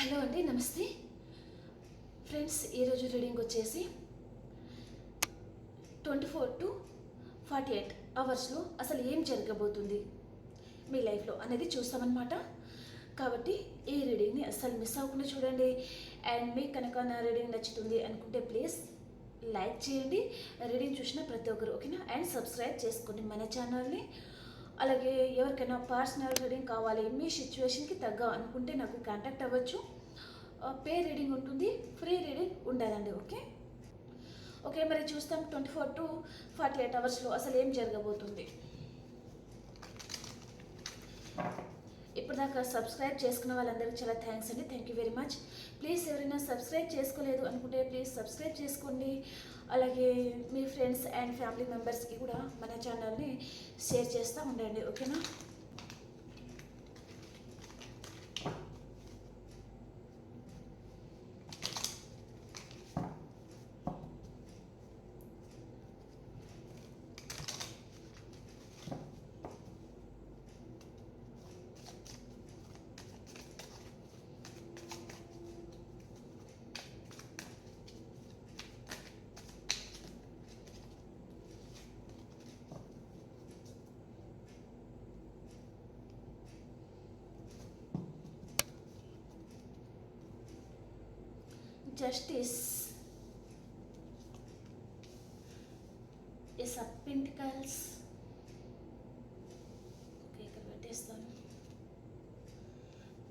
Hello అండి నమస్తే. Friends ఈరోజు రీడింగ్ వచ్చేసి twenty four to forty eight అవర్స్లో అసలు ఏం జరగబోతుంది మీ లైఫ్లో అనేది చూస్తామన్నమాట. కాబట్టి ఈ రీడింగ్ని అస్సలు మిస్ అవ్వకుండా చూడండి. అండ్ మీకు కనుక నా రీడింగ్ నచ్చుతుంది అనుకుంటే ప్లీజ్ లైక్ చేయండి. రీడింగ్ చూసిన ప్రతి ఒక్కరు ఓకేనా? అండ్ సబ్స్క్రైబ్ చేసుకోండి మన ఛానల్ని. అలాగే ఎవరికైనా పర్సనల్ రీడింగ్ కావాలి మీ సిచ్యువేషన్కి తగ్గ అనుకుంటే నాకు కాంటాక్ట్ అవ్వచ్చు. పే రీడింగ్ ఉంటుంది ఫ్రీ రీడింగ్ ఉండదండి ఓకే? ఓకే మరి చూస్తాం twenty four to forty eight అవర్స్లో అసలు ఏం జరగబోతుంది? ఇప్పటిదాకా సబ్స్క్రైబ్ చేసుకున్న వాళ్ళందరికీ చాలా థ్యాంక్స్ అండి. Thank you very much please ఎవరైనా సబ్స్క్రైబ్ చేసుకోలేదు అనుకుంటే ప్లీజ్ సబ్స్క్రైబ్ చేసుకోండి. అలాగే మీ ఫ్రెండ్స్ అండ్ ఫ్యామిలీ మెంబర్స్కి కూడా మన ఛానల్ని షేర్ చేస్తూ ఉండండి. ఓకేనా justice is of Pentacles. Okay, convert this one.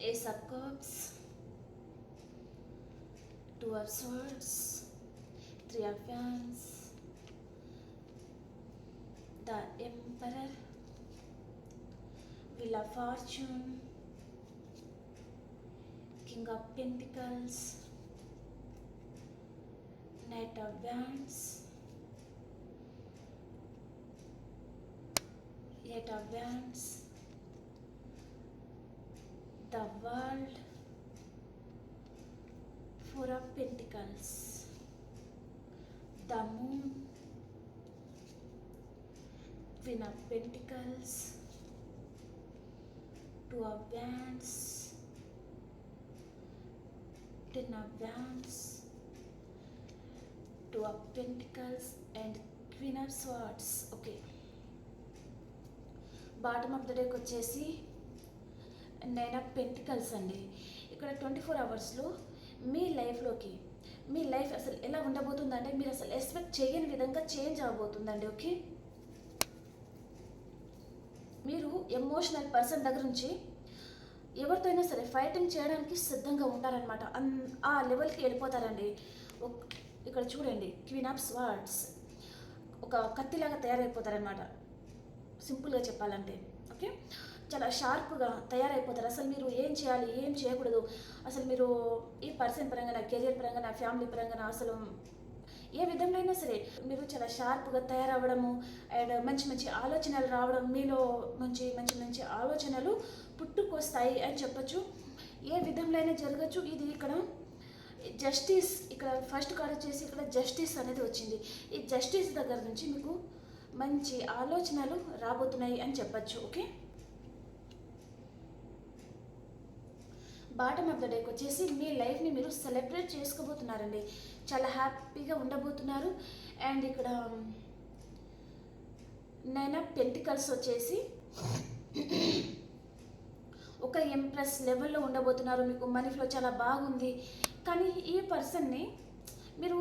Ace of Cups. Two of Swords. Three of Wands. The Emperor. Wheel of Fortune. King of Pentacles. Wands, Eight of Wands, the World, Four of Pentacles, the Moon, Queen of Pentacles, Two of Wands, Ten of Wands, two of pentacles and queen of swords okay bottom of the డేకి వచ్చేసి nine of pentacles అండి. ఇక్కడ twenty four అవర్స్లో మీ లైఫ్లోకి మీ life అసలు ఎలా ఉండబోతుందంటే మీరు అసలు ఎక్స్పెక్ట్ చేయని విధంగా చేంజ్ అవ్వబోతుందండి ఓకే మీరు ఎమోషనల్ పర్సన్ దగ్గర నుంచి ఎవరితో అయినా సరే ఫైటింగ్ చేయడానికి సిద్ధంగా ఉంటారనమాట అన్ ఆ లెవెల్కి వెళ్ళిపోతారండి. ఇక్కడ చూడండి క్వీన్ ఆఫ్ స్వార్డ్స్ ఒక కత్తిలాగా తయారైపోతారనమాట సింపుల్గా చెప్పాలంటే ఓకే? చాలా షార్ప్గా తయారైపోతారు. అసలు మీరు ఏం చేయాలి ఏం చేయకూడదు? అసలు మీరు ఈ పర్సన్ పరంగా నా కెరియర్ పరంగా నా ఫ్యామిలీ పరంగా అసలు ఏ విధంగా అయినా సరే మీరు చాలా షార్ప్గా తయారవ్వడము అండ్ మంచి మంచి ఆలోచనలు రావడం మీలో మంచి మంచి మంచి ఆలోచనలు పుట్టుకొస్తాయి అని చెప్పొచ్చు. ఏ విధంలో అయినా జరగచ్చు. ఇది ఇక్కడ జస్టిస్ ఇక్కడ ఫస్ట్ కార్డ్ వచ్చేసి ఇక్కడ జస్టిస్ అనేది వచ్చింది. ఈ జస్టిస్ దగ్గర నుంచి మీకు మంచి ఆలోచనలు రాబోతున్నాయి అని చెప్పచ్చు ఓకే? బాటమ్ ఆఫ్ ద డేకి వచ్చేసి మీ లైఫ్ని మీరు సెలబ్రేట్ చేసుకోబోతున్నారండి. చాలా హ్యాపీగా ఉండబోతున్నారు. అండ్ ఇక్కడ um, నైనా పెంటికల్స్ వచ్చేసి ఒక ఎంప్రెస్ లెవెల్లో ఉండబోతున్నారు. మీకు మనీ ఫ్లో చాలా బాగుంది. కానీ ఈ పర్సన్ని మీరు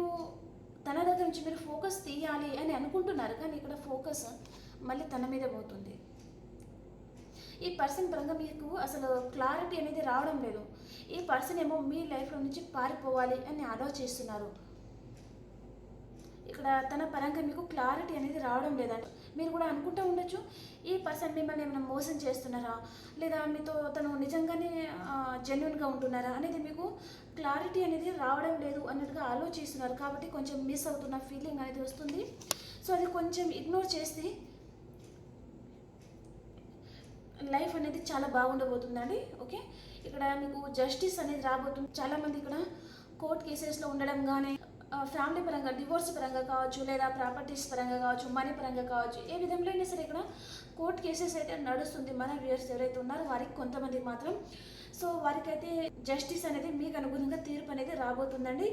తన దగ్గర నుంచి మీరు ఫోకస్ తీయాలి అని అనుకుంటున్నారు కానీ ఇక్కడ ఫోకస్ మళ్ళీ తన మీదే పోతుంది. ఈ పర్సన్ పరంగా మీకు అసలు క్లారిటీ అనేది రావడం లేదు. ఈ పర్సన్ ఏమో మీ లైఫ్లో నుంచి పారిపోవాలి అని ఆలోచిస్తున్నారు. ఇక్కడ తన పరంగా మీకు క్లారిటీ అనేది రావడం లేదంట మీరు కూడా అనుకుంటూ ఉండొచ్చు ఈ పర్సన్ మిమ్మల్ని ఏమైనా మోసం చేస్తున్నారా? లేదా మీతో తను నిజంగానే జెన్యున్గా ఉంటున్నారా అనేది మీకు క్లారిటీ అనేది రావడం లేదు అన్నట్టుగా ఆలోచిస్తున్నారు. కాబట్టి కొంచెం మిస్ అవుతున్న ఫీలింగ్ అనేది వస్తుంది. సో అది కొంచెం ఇగ్నోర్ చేస్తే లైఫ్ అనేది చాలా బాగుండబోతుందండి. ఓకే ఇక్కడ మీకు జస్టిస్ అనేది రాబోతుంది. చాలామంది ఇక్కడ కోర్ట్ కేసెస్లో ఉండడం కానీ ఫ్యామిలీ పరంగా డివోర్స్ పరంగా కావచ్చు లేదా ప్రాపర్టీస్ పరంగా కావచ్చు మనీ పరంగా కావచ్చు ఏ విధంలో అయినా సరే ఇక్కడ కోర్టు కేసెస్ అయితే నడుస్తుంది. మన వ్యూయర్స్ ఎవరైతే ఉన్నారో వారికి కొంతమంది మాత్రం. సో వారికైతే జస్టిస్ అనేది మీకు అనుగుణంగా తీర్పు అనేది రాబోతుందండి.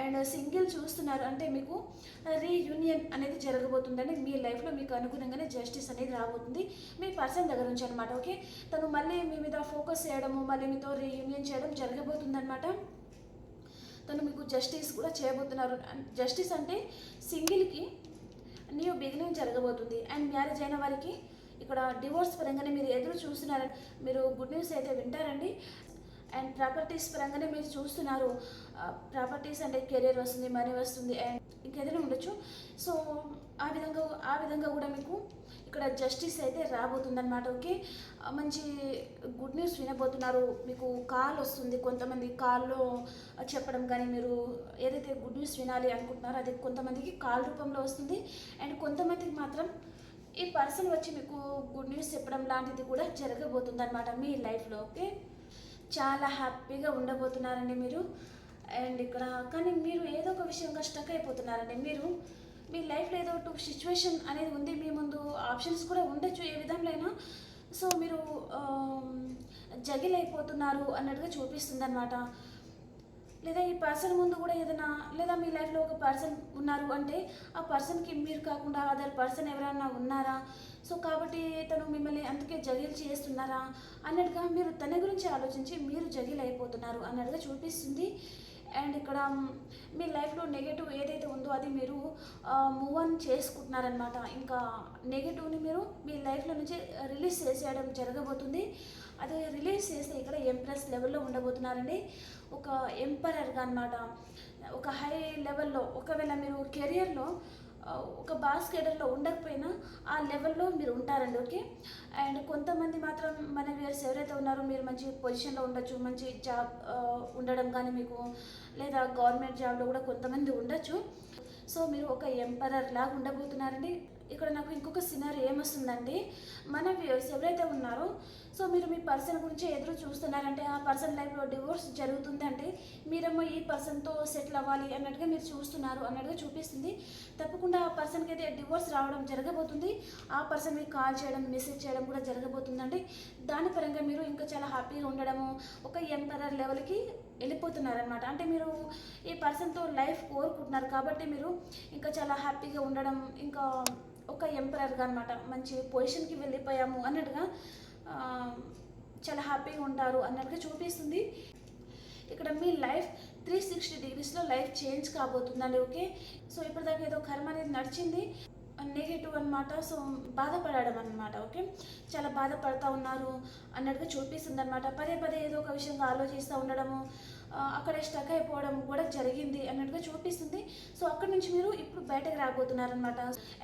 అండ్ సింగిల్ చూస్తున్నారు అంటే మీకు రీయూనియన్ అనేది జరగబోతుందండి. మీ లైఫ్లో మీకు అనుగుణంగానే జస్టిస్ అనేది రాబోతుంది. మీ పర్సన్ దగ్గర నుంచి అనమాట ఓకే తను మళ్ళీ మీ మీద ఫోకస్ చేయడము మళ్ళీ మీతో రీయూనియన్ చేయడం జరగబోతుందన్నమాట. తను మీకు జస్టిస్ కూడా చేయబోతున్నారు. జస్టిస్ అంటే సింగిల్కి న్యూ బిగినింగ్ జరగబోతుంది. అండ్ మ్యారేజ్ అయిన వారికి ఇక్కడ డివోర్స్ పరంగానే మీరు ఎదురు చూస్తున్నారని మీరు గుడ్ న్యూస్ అయితే వింటారండి. అండ్ ప్రాపర్టీస్ పరంగానే మీరు చూస్తున్నారు ప్రాపర్టీస్ అంటే కెరీర్ వస్తుంది మనీ వస్తుంది అండ్ ఇంకేదైనా ఉండొచ్చు. సో ఆ విధంగా ఆ విధంగా కూడా మీకు ఇక్కడ జస్టిస్ అయితే రాబోతుందన్నమాట ఓకే మంచి గుడ్ న్యూస్ వినబోతున్నారు. మీకు కాల్ వస్తుంది కొంతమంది కాల్లో చెప్పడం కానీ మీరు ఏదైతే గుడ్ న్యూస్ వినాలి అనుకుంటున్నారో అది కొంతమందికి కాల్ రూపంలో వస్తుంది. అండ్ కొంతమందికి మాత్రం ఈ పర్సన్ వచ్చి మీకు గుడ్ న్యూస్ చెప్పడం లాంటిది కూడా జరగబోతుంది అనమాట మీ లైఫ్లో ఓకే చాలా హ్యాపీగా ఉండబోతున్నారండి మీరు. అండ్ ఇక్కడ కానీ మీరు ఏదో ఒక విషయంగా స్టక్ అయిపోతున్నారండి. మీరు మీ లైఫ్లో ఏదో ఒక సిచ్యువేషన్ అనేది ఉంది మీ ముందు ఆప్షన్స్ కూడా ఉండొచ్చు ఏ విధంలో అయినా సో మీరు జగిల్ అయిపోతున్నారు అన్నట్టుగా చూపిస్తుంది అనమాట లేదా ఈ పర్సన్ ముందు కూడా ఏదైనా లేదా మీ లైఫ్లో ఒక పర్సన్ ఉన్నారు అంటే ఆ పర్సన్కి మీరు కాకుండా అదర్ పర్సన్ ఎవరైనా ఉన్నారా? సో కాబట్టి తను మిమ్మల్ని అందుకే జగిల్ చేస్తున్నారా? అన్నట్టుగా మీరు తన గురించి ఆలోచించి మీరు జగిల్ అయిపోతున్నారు అన్నట్టుగా చూపిస్తుంది. అండ్ ఇక్కడ మీ లైఫ్లో నెగటివ్ ఏదైతే ఉందో అది మీరు మూవ్ ఆన్ చేసుకుంటున్నారనమాట ఇంకా నెగటివ్ని మీరు మీ లైఫ్లో నుంచి రిలీజ్ చేసేయడం జరగబోతుంది. అది రిలీజ్ చేస్తే ఇక్కడ ఎంప్రెస్ లెవెల్లో ఉండబోతున్నారండి. ఒక ఎంపరర్గా అనమాట ఒక హై లెవెల్లో ఒకవేళ మీరు కెరియర్లో ఒక బాస్కెటర్లో ఉండకపోయినా ఆ లెవెల్లో మీరు ఉంటారండి ఓకే? అండ్ కొంతమంది మాత్రం మన వ్యూయర్స్ ఎవరైతే ఉన్నారో మీరు మంచి పొజిషన్లో ఉండొచ్చు మంచి జాబ్ ఉండడం కానీ మీకు లేదా గవర్నమెంట్ జాబ్లో కూడా కొంతమంది ఉండొచ్చు. సో మీరు ఒక ఎంపరర్ లాగా ఉండబోతున్నారండి. ఇక్కడ నాకు ఇంకొక సినారీ ఏమొస్తుందండి మన వ్యూయర్స్ ఎవరైతే ఉన్నారో సో మీరు మీ పర్సన్ గురించి ఎదురు చూస్తున్నారంటే ఆ పర్సన్ లైఫ్లో డివోర్స్ జరుగుతుంది అంటే మీరేమో ఈ పర్సన్తో సెటిల్ అవ్వాలి అన్నట్టుగా మీరు చూస్తున్నారు అన్నట్టుగా చూపిస్తుంది. తప్పకుండా ఆ పర్సన్కి అయితే డివోర్స్ రావడం జరగబోతుంది. ఆ పర్సన్ మీకు కాల్ చేయడం మెసేజ్ చేయడం కూడా జరగబోతుందండి. దాని పరంగా మీరు ఇంకా చాలా హ్యాపీగా ఉండడము ఒక ఎంపరర్ లెవెల్కి వెళ్ళిపోతున్నారనమాట అంటే మీరు ఈ పర్సన్తో లైఫ్ కోరుకుంటున్నారు కాబట్టి మీరు ఇంకా చాలా హ్యాపీగా ఉండడం ఇంకా ఒక ఎంపరర్గా అనమాట మంచి పొజిషన్కి వెళ్ళిపోయాము అన్నట్టుగా చాలా హ్యాపీగా ఉంటారు అన్నట్టుగా చూపిస్తుంది. ఇక్కడ మీ లైఫ్ త్రీ సిక్స్టీ డిగ్రీస్లో లైఫ్ చేంజ్ కాబోతుందండి ఓకే? సో ఇప్పటిదాకా ఏదో కర్మ అనేది నడిచింది. నెగిటివ్ అనమాట సో బాధపడడం అనమాట ఓకే? చాలా బాధపడతా ఉన్నారు అన్నట్టుగా చూపిస్తుంది అనమాట పదే పదే ఏదో ఒక విషయంగా ఆలోచిస్తూ ఉండడము అక్కడే స్టక్ అయిపోవడం కూడా జరిగింది అన్నట్టుగా చూపిస్తుంది. సో అక్కడి నుంచి మీరు ఇప్పుడు బయటకు రాబోతున్నారనమాట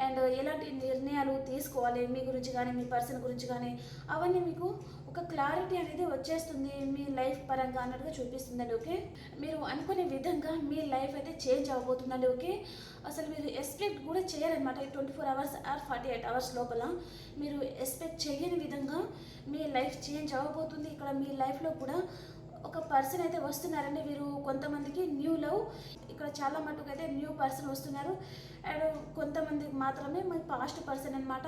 అండ్ ఎలాంటి నిర్ణయాలు తీసుకోవాలి? మీ గురించి కానీ మీ పర్సన్ గురించి కానీ అవన్నీ మీకు ఒక క్లారిటీ అనేది వచ్చేస్తుంది మీ లైఫ్ పరంగా అన్నట్టుగా చూపిస్తుందండి ఓకే మీరు అనుకునే విధంగా మీ లైఫ్ అయితే చేంజ్ అవబోతుందండి ఓకే అసలు మీరు ఎక్స్పెక్ట్ కూడా చేయరనమాట ఈ twenty four hours or forty eight hours లోపల మీరు ఎక్స్పెక్ట్ చేయని విధంగా మీ లైఫ్ చేంజ్ అవ్వబోతుంది ఇక్కడ మీ లైఫ్లో కూడా ఒక పర్సన్ అయితే వస్తున్నారండి. వీరు కొంతమందికి న్యూ లవ్ ఇక్కడ చాలా మటుకు అయితే న్యూ పర్సన్ వస్తున్నారు. అండ్ కొంతమందికి మాత్రమే మీ పాస్ట్ పర్సన్ అనమాట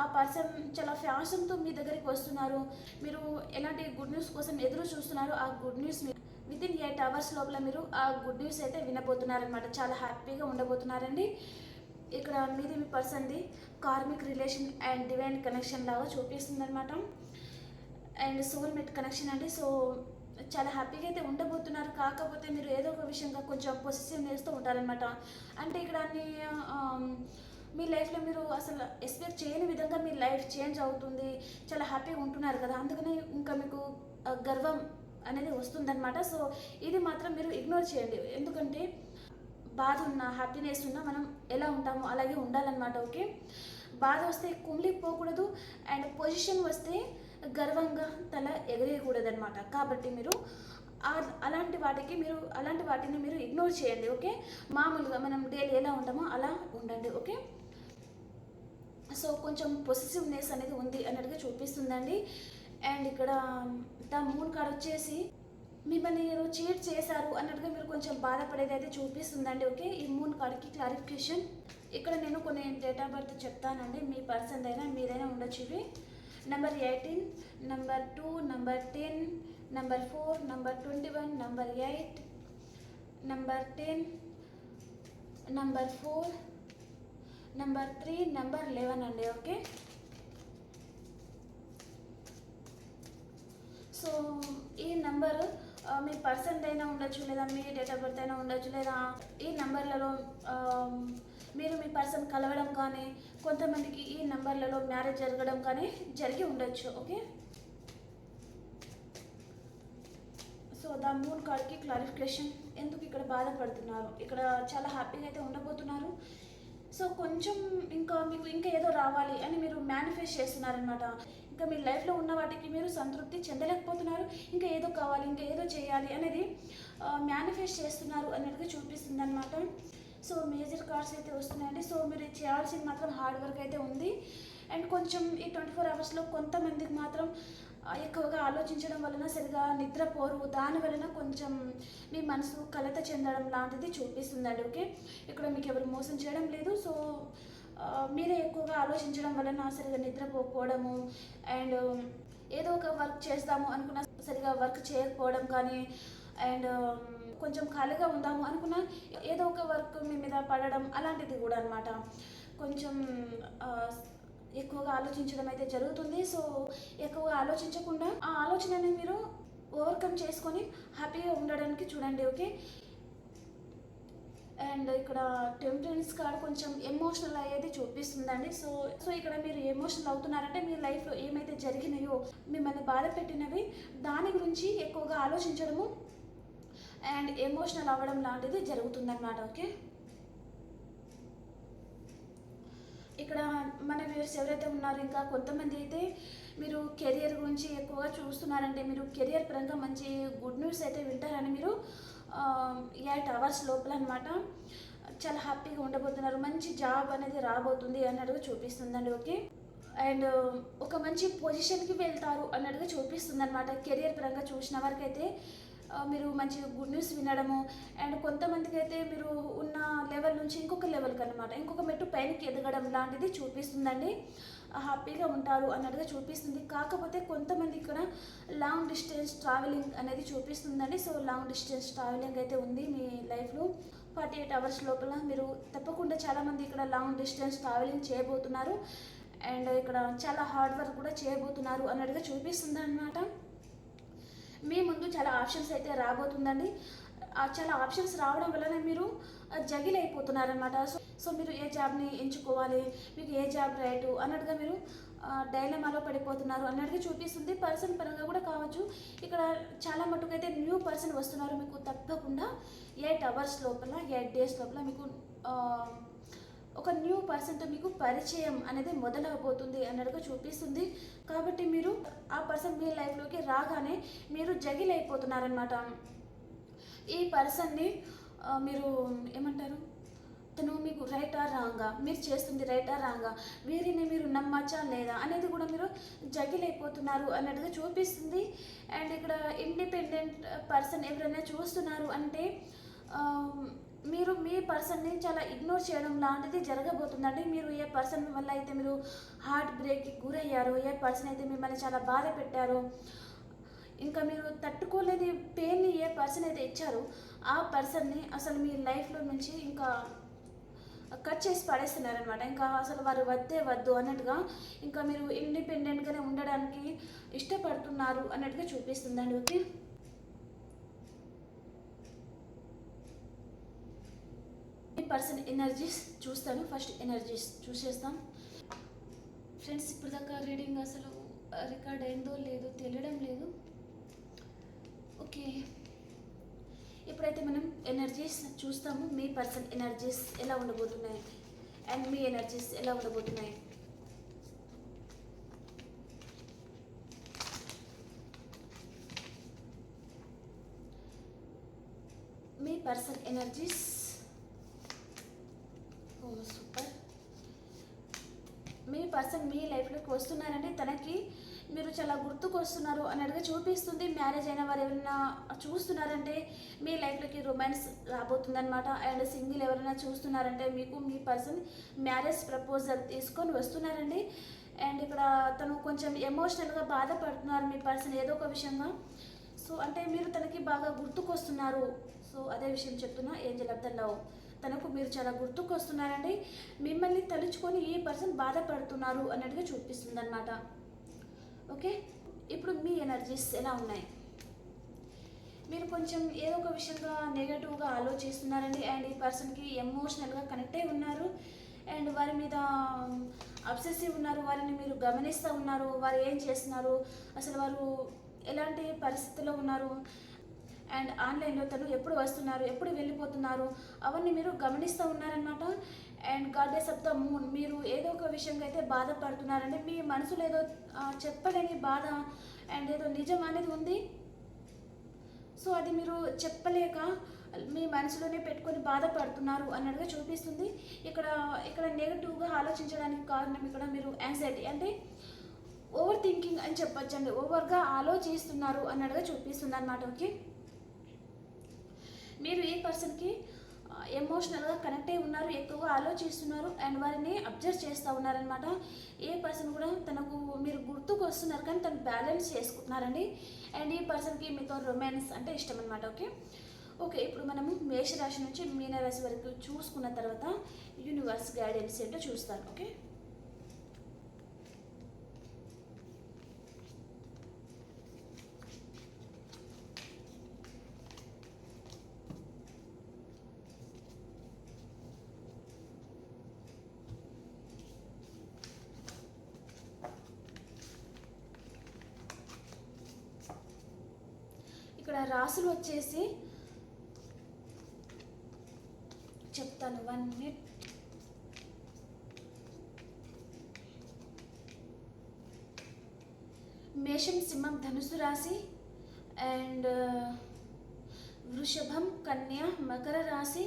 ఆ పర్సన్ చాలా ఫ్యాషన్తో మీ దగ్గరికి వస్తున్నారు. మీరు ఎలాంటి గుడ్ న్యూస్ కోసం ఎదురు చూస్తున్నారు? ఆ good news within eight hours లోపల మీరు ఆ గుడ్ న్యూస్ అయితే వినబోతున్నారనమాట చాలా హ్యాపీగా ఉండబోతున్నారండి. ఇక్కడ మీది మీ పర్సన్ది karmic relation and divine connection లాగా చూపిస్తుంది అనమాట అండ్ సోల్మేట్ కనెక్షన్ అండి. సో చాలా హ్యాపీగా అయితే ఉండబోతున్నారు. కాకపోతే మీరు ఏదో ఒక విషయంగా కొంచెం పొసిసివ్ చేస్తూ ఉంటారనమాట అంటే ఇక్కడ అన్ని మీ లైఫ్లో మీరు అసలు ఎక్స్పెక్ట్ చేయని విధంగా మీ లైఫ్ చేంజ్ అవుతుంది. చాలా హ్యాపీగా ఉంటున్నారు కదా. అందుకని ఇంకా మీకు గర్వం అనేది వస్తుందన్నమాట. సో ఇది మాత్రం మీరు ఇగ్నోర్ చేయండి. ఎందుకంటే బాధ ఉన్న హ్యాపీనెస్ ఉన్న మనం ఎలా ఉంటామో అలాగే ఉండాలన్నమాట ఓకే? బాధ వస్తే కుమిలిపోకూడదు అండ్ పొజిషన్ వస్తే గర్వంగా తల ఎగరేయకూడదనమాట కాబట్టి మీరు అలాంటి వాటికి మీరు అలాంటి వాటిని మీరు ఇగ్నోర్ చేయండి ఓకే? మామూలుగా మనం డైలీ ఎలా ఉంటామో అలా ఉండండి ఓకే? సో కొంచెం పొసిసివ్నెస్ అనేది ఉంది అన్నట్టుగా చూపిస్తుందండి. అండ్ ఇక్కడ ద మూన్ కార్డ్ వచ్చేసి మిమ్మల్ని ఏదో చీట్ చేశారు అన్నట్టుగా మీరు కొంచెం బాధపడేది అయితే చూపిస్తుందండి ఓకే? ఈ మూన్ కార్డ్కి క్లారిఫికేషన్ ఇక్కడ నేను కొన్ని డేట్ ఆఫ్ బర్త్ చెప్తానండి. మీ పర్సన్ అయినా మీదైనా ఉండొచ్చు ఇవి. Number eighteen number two number ten number four number twenty one number eight number ten number four number three number eleven అండి ఓకే సో ఈ నంబర్ మీ పర్సెంట్ అయినా ఉండొచ్చు లేదా మీ డేట్ ఆఫ్ బర్త్ అయినా ఉండొచ్చు లేదా ఈ నంబర్లలో మీరు మీ పర్సన్ కలవడం కానీ కొంతమందికి ఈ నెంబర్లలో మ్యారేజ్ జరగడం కానీ జరిగి ఉండొచ్చు ఓకే? సో ద మూన్ కార్డ్కి క్లారిఫికేషన్ ఎందుకు ఇక్కడ బాధపడుతున్నారు? ఇక్కడ చాలా హ్యాపీగా అయితే ఉండబోతున్నారు. సో కొంచెం ఇంకా మీకు ఇంకా ఏదో రావాలి అని మీరు మేనిఫెస్ట్ చేస్తున్నారనమాట ఇంకా మీ లైఫ్లో ఉన్న వాటికి మీరు సంతృప్తి చెందలేకపోతున్నారు. ఇంకా ఏదో కావాలి ఇంకా ఏదో చేయాలి అనేది మేనిఫెస్ట్ చేస్తున్నారు అనేది చూపిస్తుంది అనమాట సో మేజర్ కార్డ్స్ అయితే వస్తున్నాయండి. సో మీరు చేయాల్సింది మాత్రం హార్డ్ వర్క్ అయితే ఉంది. అండ్ కొంచెం ఈ ట్వంటీ ఫోర్ అవర్స్లో కొంతమందికి మాత్రం ఎక్కువగా ఆలోచించడం వలన సరిగా నిద్రపోరు దాని వలన కొంచెం మీ మనసు కలత చెందడం లాంటిది చూపిస్తుందండి. ఓకే? ఇక్కడ మీకు ఎవరు మోసం చేయడం లేదు. సో మీరే ఎక్కువగా ఆలోచించడం వలన సరిగా నిద్రపోకపోవడము అండ్ ఏదో ఒక వర్క్ చేస్తాము అనుకున్న సరిగా వర్క్ చేయకపోవడం కానీ అండ్ కొంచెం ఖాళీగా ఉందాము అనుకున్నా ఏదో ఒక వర్క్ మీ మీద పడడం అలాంటిది కూడా అనమాట కొంచెం ఎక్కువగా ఆలోచించడం అయితే జరుగుతుంది. సో ఎక్కువగా ఆలోచించకుండా ఆ ఆలోచనని మీరు ఓవర్కమ్ చేసుకొని హ్యాపీగా ఉండడానికి చూడండి ఓకే? అండ్ ఇక్కడ టెంపరెన్స్ కార్డ్ కొంచెం ఎమోషనల్ అయ్యేది చూపిస్తుందండి. సో సో ఇక్కడ మీరు ఎమోషనల్ అవుతున్నారంటే మీ లైఫ్లో ఏమైతే జరిగినాయో మిమ్మల్ని బాధ పెట్టినవి దాని గురించి ఎక్కువగా ఆలోచించడము అండ్ ఎమోషనల్ అవ్వడం లాంటిది జరుగుతుందన్నమాట ఓకే ఇక్కడ మన వ్యూస్ ఎవరైతే ఉన్నారో ఇంకా కొంతమంది అయితే మీరు కెరియర్ గురించి ఎక్కువగా చూస్తున్నారంటే మీరు కెరియర్ పరంగా మంచి గుడ్ న్యూస్ అయితే వింటారని మీరు ఎయిట్ అవర్స్ లోపల అనమాట చాలా హ్యాపీగా ఉండబోతున్నారు. మంచి జాబ్ అనేది రాబోతుంది అన్నట్టుగా చూపిస్తుందండి ఓకే అండ్ ఒక మంచి పొజిషన్కి వెళ్తారు అన్నట్టుగా చూపిస్తుంది అనమాట కెరియర్ పరంగా చూసిన వరకైతే మీరు మంచి గుడ్ న్యూస్ వినడము అండ్ కొంతమందికి అయితే మీరు ఉన్న లెవెల్ నుంచి ఇంకొక లెవెల్కి అనమాట ఇంకొక మెట్టు పైనకి ఎదగడం లాంటిది చూపిస్తుందండి. హ్యాపీగా ఉంటారు అన్నట్టుగా చూపిస్తుంది. కాకపోతే కొంతమంది ఇక్కడ లాంగ్ డిస్టెన్స్ ట్రావెలింగ్ అనేది చూపిస్తుందండి. సో లాంగ్ డిస్టెన్స్ ట్రావెలింగ్ అయితే ఉంది మీ లైఫ్లో. ఫార్టీ ఎయిట్ అవర్స్ లోపల మీరు తప్పకుండా చాలామంది ఇక్కడ లాంగ్ డిస్టెన్స్ ట్రావెలింగ్ చేయబోతున్నారు. అండ్ ఇక్కడ చాలా హార్డ్ వర్క్ కూడా చేయబోతున్నారు అన్నట్టుగా చూపిస్తుంది అనమాట మీ ముందు చాలా ఆప్షన్స్ అయితే రాబోతుందండి. చాలా ఆప్షన్స్ రావడం వలన మీరు జగిల్ అయిపోతున్నారనమాట సో సో మీరు ఏ జాబ్ని ఎంచుకోవాలి మీకు ఏ జాబ్ రైటు అన్నట్టుగా మీరు డైలమాలో పడిపోతున్నారు. అన్నట్టుగా చూపిస్తుంది. పర్సన్ పరంగా కూడా కావచ్చు. ఇక్కడ చాలా మటుకైతే న్యూ పర్సన్ వస్తున్నారు. మీకు తప్పకుండా ఎయిట్ అవర్స్ లోపల ఎయిట్ డేస్ లోపల మీకు ఒక న్యూ పర్సన్తో మీకు పరిచయం అనేది మొదలవబోతుంది అన్నట్టుగా చూపిస్తుంది. కాబట్టి మీరు ఆ పర్సన్ మీ లైఫ్లోకి రాగానే మీరు జగిల్ అయిపోతున్నారనమాట ఈ పర్సన్ని మీరు ఏమంటారు? తను మీకు రైటా రాంగా మీరు చేస్తుంది రైటా రాంగా వీరిని మీరు నమ్మచ్చా లేదా అనేది కూడా మీరు జగిల్ అయిపోతున్నారు అన్నట్టుగా చూపిస్తుంది. అండ్ ఇక్కడ ఇండిపెండెంట్ పర్సన్ ఎవరైనా చూస్తున్నారు అంటే మీరు మీ పర్సన్ని చాలా ఇగ్నోర్ చేయడం లాంటిది జరగబోతుందండి. మీరు ఏ పర్సన్ వల్ల అయితే మీరు హార్ట్ బ్రేక్కి గురయ్యారో ఏ పర్సన్ అయితే మిమ్మల్ని చాలా బాధ పెట్టారో ఇంకా మీరు తట్టుకోలేని పెయిన్ని ఏ పర్సన్ అయితే ఇచ్చారో ఆ పర్సన్ని అసలు మీ లైఫ్లో నుంచి ఇంకా కట్ చేసి పడేస్తున్నారనమాట ఇంకా అసలు వారు వద్దే వద్దు అన్నట్టుగా ఇంకా మీరు ఇండిపెండెంట్గానే ఉండడానికి ఇష్టపడుతున్నారు అన్నట్టుగా చూపిస్తుందండి. ఓకే ఈ పర్సన్ ఎనర్జీస్ చూస్తాను. ఫస్ట్ ఎనర్జీస్ చూసేస్తాం. ఫ్రెండ్స్ ఇప్పుడు దాకా రీడింగ్ అసలు రికార్డ్ అయిందో లేదో తెలియడం లేదు. ఓకే. ఇప్పుడైతే మనం ఎనర్జీస్ చూస్తాము మీ పర్సన్ ఎనర్జీస్ ఎలా ఉండబోతున్నాయి? అండ్ మీ ఎనర్జీస్ ఎలా ఉండబోతున్నాయి? మీ పర్సన్ ఎనర్జీస్ సూపర్ మీ పర్సన్ మీ లైఫ్లోకి వస్తున్నారంటే తనకి మీరు చాలా గుర్తుకొస్తున్నారు అని అన్నట్టుగా చూపిస్తుంది. మ్యారేజ్ అయిన వారు ఎవరైనా చూస్తున్నారంటే మీ లైఫ్లోకి రొమాన్స్ రాబోతుందన్నమాట. అండ్ సింగిల్ ఎవరైనా చూస్తున్నారంటే మీకు మీ పర్సన్ మ్యారేజ్ ప్రపోజల్ తీసుకొని వస్తున్నారండి. అండ్ ఇక్కడ తను కొంచెం ఎమోషనల్గా బాధపడుతున్నారు మీ పర్సన్ ఏదో ఒక విషయంగా. సో అంటే మీరు తనకి బాగా గుర్తుకొస్తున్నారు. సో అదే విషయం చెప్తున్నా ఏంజల్ ఆఫ్ ద లవ్ తనకు మీరు చాలా గుర్తుకొస్తున్నారండి. మిమ్మల్ని తలుచుకొని ఈ పర్సన్ బాధపడుతున్నారు అన్నట్టుగా చూపిస్తుంది అనమాట ఓకే? ఇప్పుడు మీ ఎనర్జీస్ ఎలా ఉన్నాయి? మీరు కొంచెం ఏదో ఒక విషయంగా నెగటివ్గా ఆలోచిస్తున్నారండి. అండ్ ఈ పర్సన్కి ఎమోషనల్గా కనెక్ట్ అయి ఉన్నారు. అండ్ వారి మీద అబ్సెసివ్ ఉన్నారు. వారిని మీరు గమనిస్తూ ఉన్నారు. వారు ఏం చేస్తున్నారు? అసలు వారు ఎలాంటి పరిస్థితిలో ఉన్నారు? అండ్ ఆన్లైన్లో తను ఎప్పుడు వస్తున్నారు ఎప్పుడు వెళ్ళిపోతున్నారు అవన్నీ మీరు గమనిస్తూ ఉన్నారనమాట and goddess of the moon. మీరు ఏదో ఒక విషయంగా అయితే బాధపడుతున్నారండి మీ మనసులో ఏదో చెప్పలేని బాధ అండ్ ఏదో నిజం అనేది ఉంది. సో అది మీరు చెప్పలేక మీ మనసులోనే పెట్టుకొని బాధపడుతున్నారు అన్నట్టుగా చూపిస్తుంది. ఇక్కడ ఇక్కడ నెగిటివ్గా ఆలోచించడానికి కారణం ఇక్కడ మీరు యాంగ్జైటీ అంటే ఓవర్ థింకింగ్ అని చెప్పొచ్చండి. ఓవర్గా ఆలోచిస్తున్నారు అన్నట్టుగా చూపిస్తుంది అనమాట ఓకే మీరు ఈ పర్సన్కి ఎమోషనల్గా కనెక్ట్ అయి ఉన్నారు ఎక్కువగా ఆలోచిస్తున్నారు అండ్ వారిని అబ్జర్వ్ చేస్తూ ఉన్నారనమాట ఏ పర్సన్ కూడా తనకు మీరు గుర్తుకు వస్తున్నారు కానీ తను బ్యాలెన్స్ చేసుకుంటున్నారండి. అండ్ ఈ పర్సన్కి మీతో రొమాన్స్ అంటే ఇష్టం అనమాట ఓకే? ఓకే ఇప్పుడు మనము మేషరాశి నుంచి మీనరాశి వరకు చూసుకున్న తర్వాత యూనివర్స్ గైడెన్స్ ఏంటో చూస్తారు ఓకే? ఇక్కడ వచ్చేసి చెప్తాను. వన్ మినిట్ మేషం సింహం ధనుసు రాశి అండ్ uh, వృషభం కన్య మకర రాశి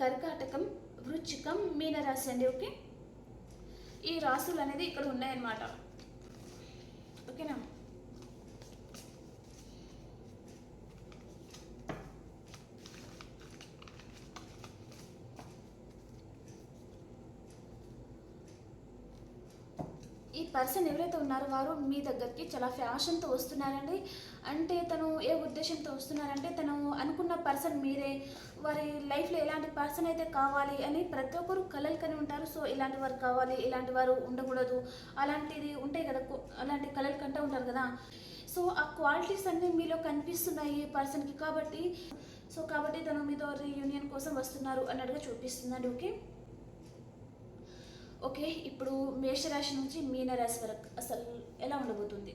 కర్కాటకం వృచ్చికం మీన రాశి అండి. ఓకే ఈ రాసులు అనేది ఇక్కడ ఉన్నాయన్నమాట ఓకేనా ఈ పర్సన్ ఎవరైతే ఉన్నారో వారు మీ దగ్గరికి చాలా ఫ్యాషన్తో వస్తున్నారండి. అంటే తను ఏ ఉద్దేశంతో వస్తున్నారంటే తను అనుకున్న పర్సన్ మీరే వారి లైఫ్లో ఎలాంటి పర్సన్ అయితే కావాలి అని ప్రతి ఒక్కరు కలలు కని ఉంటారు. సో ఇలాంటి వారు కావాలి ఇలాంటి వారు ఉండకూడదు అలాంటిది ఉంటాయి కదా అలాంటి కలలు కంటూ ఉంటారు కదా. సో ఆ క్వాలిటీస్ అన్నీ మీలో కనిపిస్తున్నాయి పర్సన్కి కాబట్టి సో కాబట్టి తను మీతో రీయూనియన్ కోసం వస్తున్నారు అన్నట్టుగా చూపిస్తుందండి. ఓకే? ఓకే ఇప్పుడు మేషరాశి నుంచి మీనరాశి వరకు అసలు ఎలా ఉండబోతుంది?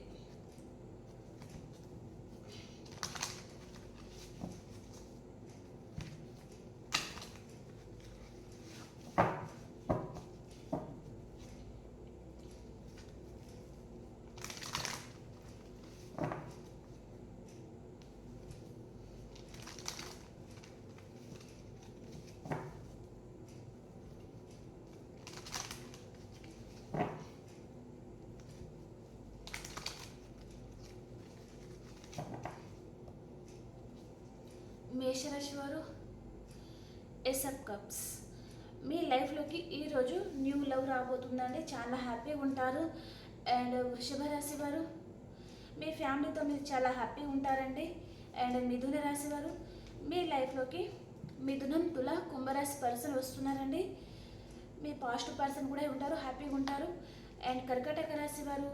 మేషరాశి వారు ఎసప్ కప్స్ మీ లైఫ్లోకి ఈరోజు న్యూ లవ్ రాబోతుందండి. చాలా హ్యాపీగా ఉంటారు. అండ్ వృషభరాశి వారు మీ ఫ్యామిలీతో మీరు చాలా హ్యాపీగా ఉంటారండి. అండ్ మిథున రాశి వారు మీ లైఫ్లోకి మిథునం తుల కుంభరాశి పర్సన్ వస్తున్నారండి. మీ పాస్ట్ పర్సన్ కూడా ఉంటారు హ్యాపీగా ఉంటారు. అండ్ కర్కటక రాశి వారు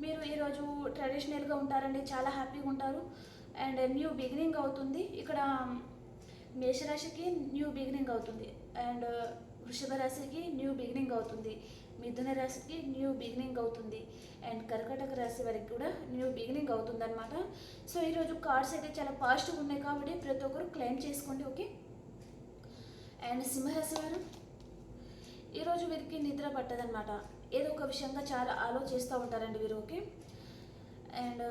మీరు ఈరోజు ట్రెడిషనల్గా ఉంటారండి. చాలా హ్యాపీగా ఉంటారు. అండ్ న్యూ బిగినింగ్ అవుతుంది. ఇక్కడ మేషరాశికి న్యూ బిగినింగ్ అవుతుంది. అండ్ వృషభ రాశికి న్యూ బిగినింగ్ అవుతుంది. మిథున రాశికి న్యూ బిగినింగ్ అవుతుంది. అండ్ కర్కటక రాశి వారికి కూడా న్యూ బిగినింగ్ అవుతుంది అనమాట సో ఈరోజు కార్డ్స్ అయితే చాలా పాజిటివ్ ఉన్నాయి కాబట్టి ప్రతి ఒక్కరు క్లెయిమ్ చేసుకోండి ఓకే? అండ్ సింహరాశి వారు ఈరోజు వీరికి నిద్ర పట్టదనమాట ఏదో ఒక విషయంగా చాలా ఆలోచిస్తూ ఉంటారండి వీరు ఓకే? అండ్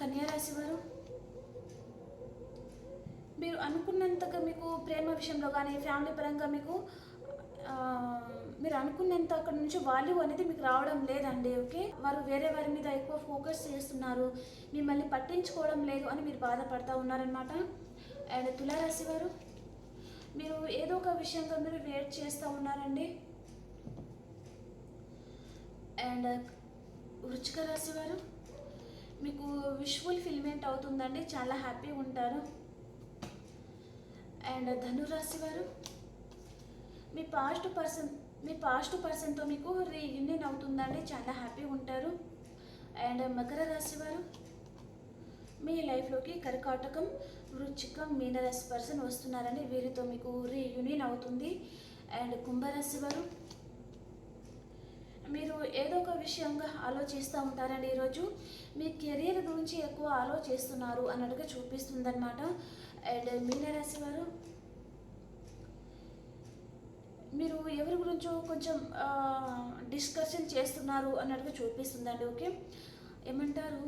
కన్యారాశి వారు మీరు అనుకున్నంతగా మీకు ప్రేమ విషయంలో కానీ ఫ్యామిలీ పరంగా మీకు మీరు అనుకున్నంత అక్కడ నుంచి వాల్యూ అనేది మీకు రావడం లేదండి ఓకే వారు వేరే వారి మీద ఎక్కువ ఫోకస్ చేస్తున్నారు మిమ్మల్ని పట్టించుకోవడం లేదు అని మీరు బాధపడతా ఉన్నారనమాట అండ్ తులారాశి వారు మీరు ఏదో ఒక విషయంతో మీరు వెయిట్ చేస్తూ ఉన్నారండి. అండ్ వృచ్చిక రాశి వారు మీకు విజువల్ ఫిల్మెంట్ అవుతుందండి? చాలా హ్యాపీ ఉంటారు. అండ్ ధనురాశి వారు మీ పాస్ట్ పర్సన్ మీ పాస్ట్ పర్సన్తో మీకు రీయూనియన్ అవుతుందండి. చాలా హ్యాపీగా ఉంటారు. అండ్ మకర రాశి వారు మీ లైఫ్లోకి కర్కాటకం వృచ్చికం మీనరాశి పర్సన్ వస్తున్నారండి. వీరితో మీకు రీయూనియన్ అవుతుంది. అండ్ కుంభరాశి వారు మీరు ఏదో ఒక విషయంగా ఆలోచిస్తూ ఉంటారండి. ఈరోజు మీ కెరీర్ గురించి ఎక్కువ ఆలోచిస్తున్నారు అన్నట్టుగా చూపిస్తుందన్నమాట. అండ్ మీనరాశి వారు మీరు ఎవరి గురించో కొంచెం డిస్కషన్ చేస్తున్నారు అన్నట్టుగా చూపిస్తుందండి ఓకే? ఏమంటారు?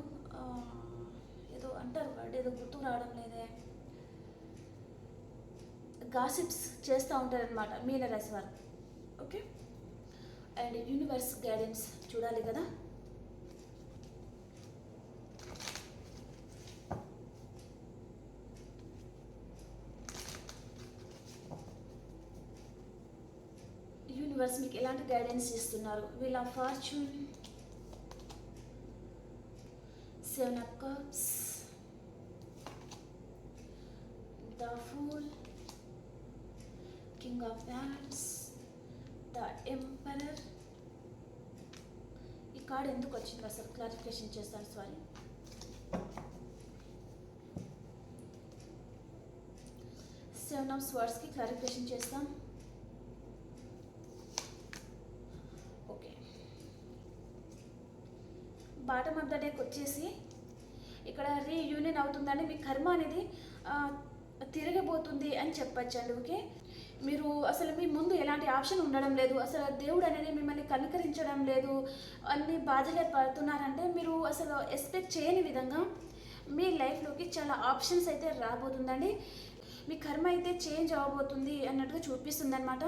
ఏదో అంటారు వర్డ్ ఏదో గుర్తుకు రావడం లేదే. గాసిప్స్ చేస్తూ ఉంటారనమాట మీనరాశి వారు ఓకే? అండ్ యూనివర్స్ గైడెన్స్ చూడాలి కదా? యూనివర్స్ మీకు ఎలాంటి గైడెన్స్ ఇస్తున్నారు? Wheel of fortune seven of cups the fool king of wands the emperor ఈ కార్డ్ ఎందుకు వచ్చింది అసలు క్లారిఫికేషన్ చేస్తాను సారీ సెవెన్ ఆఫ్ స్వర్డ్స్కి క్లారిఫికేషన్ చేస్తాం ఓకే బాటమ్ ఆఫ్ ద డేకి వచ్చేసి ఇక్కడ రీయూనియన్ అవుతుందని మీ కర్మ అనేది తిరగబోతుంది అని చెప్పచ్చండి ఓకే? మీరు అసలు మీ ముందు ఎలాంటి ఆప్షన్ ఉండడం లేదు. అసలు దేవుడు అనేది మిమ్మల్ని కనుకరించడం లేదు అన్ని బాధలే పడుతున్నారంటే మీరు అసలు ఎక్స్పెక్ట్ చేయని విధంగా మీ లైఫ్లోకి చాలా ఆప్షన్స్ అయితే రాబోతుందండి. మీ కర్మ అయితే చేంజ్ అవ్వబోతుంది అన్నట్టుగా చూపిస్తుంది అనమాట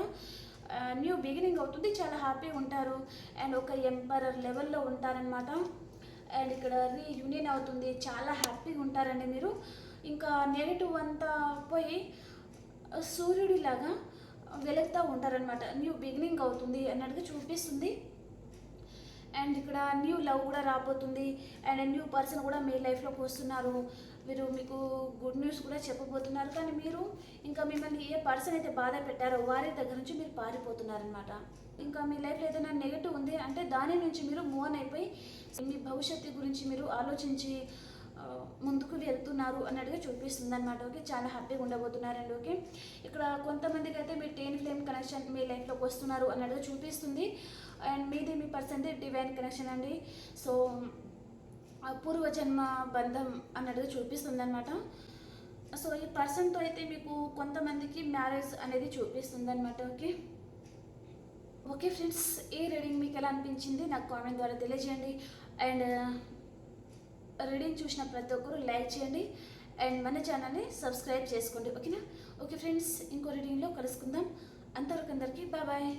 న్యూ బిగినింగ్ అవుతుంది. చాలా హ్యాపీ ఉంటారు. అండ్ ఒక ఎంపరర్ లెవెల్లో ఉంటారనమాట అండ్ ఇక్కడ రీయూనియన్ అవుతుంది. చాలా హ్యాపీగా ఉంటారండి మీరు. ఇంకా నెగిటివ్ అంతా పోయి సూర్యుడిలాగా వెలుగుతూ ఉంటారనమాట న్యూ బిగినింగ్ అవుతుంది అన్నట్టుగా చూపిస్తుంది. అండ్ ఇక్కడ న్యూ లవ్ కూడా రాబోతుంది. అండ్ న్యూ పర్సన్ కూడా మీ లైఫ్లోకి వస్తున్నారు. మీరు మీకు గుడ్ న్యూస్ కూడా చెప్పబోతున్నారు. కానీ మీరు ఇంకా మిమ్మల్ని ఏ పర్సన్ అయితే బాధ పెట్టారో వారి దగ్గర నుంచి మీరు పారిపోతున్నారనమాట ఇంకా మీ లైఫ్లో ఏదైనా నెగిటివ్ ఉంది అంటే దాని నుంచి మీరు మూవ్ ఆన్ అయిపోయి మీ భవిష్యత్తు గురించి మీరు ఆలోచించి ముందుకు వెళ్తున్నారు అన్నట్టుగా చూపిస్తుంది అనమాట ఓకే? చాలా హ్యాపీగా ఉండబోతున్నారండి ఓకే? ఇక్కడ కొంతమందికి అయితే మీ టెన్ ఫ్లేమ్ కనెక్షన్ మీ లైఫ్లోకి వస్తున్నారు అన్నట్టుగా చూపిస్తుంది. అండ్ మీది మీ పర్సన్ది డివైన్ కనెక్షన్ అండి. సో పూర్వ పూర్వజన్మ బంధం అన్నట్టుగా చూపిస్తుంది అనమాట సో ఈ పర్సన్తో అయితే మీకు కొంతమందికి మ్యారేజ్ అనేది చూపిస్తుంది అనమాట ఓకే? ఓకే ఫ్రెండ్స్ ఈ రీడింగ్ మీకు ఎలా అనిపించింది? నాకు కామెంట్ ద్వారా తెలియజేయండి. అండ్ రీడింగ్ uh, చూసిన ప్రతి ఒక్కరు లైక్ చేయండి. అండ్ మన ఛానల్ని సబ్స్క్రైబ్ చేసుకోండి. ఓకేనా ఓకే ఫ్రెండ్స్ ఇంకో రీడింగ్లో కలుసుకుందాం. అంతవరకు అందరికీ బాయ్ బాయ్